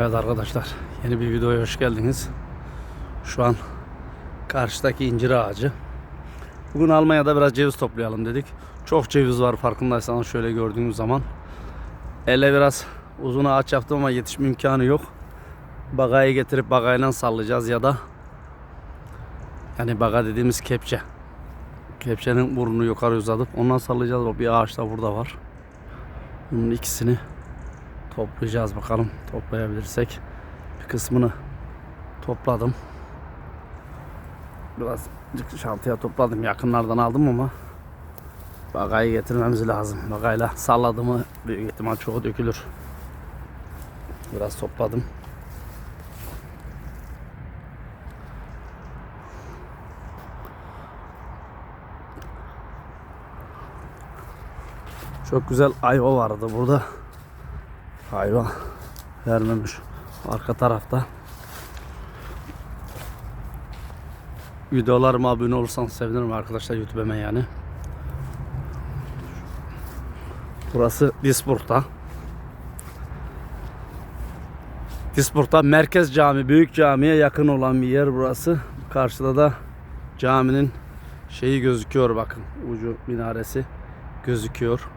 Evet arkadaşlar yeni bir videoya hoş geldiniz. Şu an karşıdaki incir ağacı. Bugün Almanya'da biraz ceviz toplayalım dedik. Çok ceviz var farkındaysanız şöyle gördüğünüz zaman. Elle biraz uzun ağaç yaptım ama yetişme imkanı yok. Bagayı getirip bagayla sallayacağız ya da yani baga dediğimiz kepçe. Kepçenin burnunu yukarı uzatıp ondan sallayacağız. O bir ağaç da burada var. Bunun ikisini toplayacağız bakalım toplayabilirsek. Bir kısmını topladım. Biraz şantıya topladım. Yakınlardan aldım ama bagayı getirmemiz lazım. Bagayla salladı mı büyük ihtimal çoğu dökülür. Biraz topladım. Çok güzel ayva vardı burada. Ayva vermemiş. Arka tarafta. Videolarıma abone olursanız sevinirim arkadaşlar YouTube'me yani. Burası Disburg'da. Disburg'da Merkez Cami, Büyük Cami'ye yakın olan bir yer burası. Karşıda da caminin şeyi gözüküyor bakın. Ucu minaresi gözüküyor.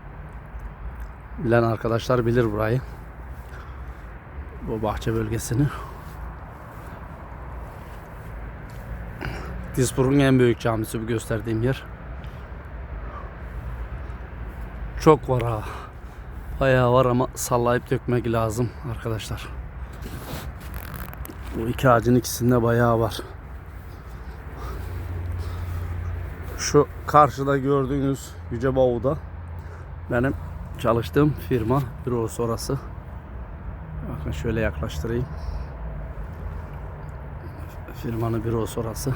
Bilen arkadaşlar bilir burayı. Bu bahçe bölgesini. Disburg'un en büyük camisi bu gösterdiğim yer. Çok var ha. Bayağı var ama sallayıp dökmek lazım arkadaşlar. Bu iki ağacın ikisinde bayağı var. Şu karşıda gördüğünüz Yüce Bavu'da benim çalıştığım firma bürosu orası. Bakın şöyle yaklaştırayım. Firmanın bürosu orası.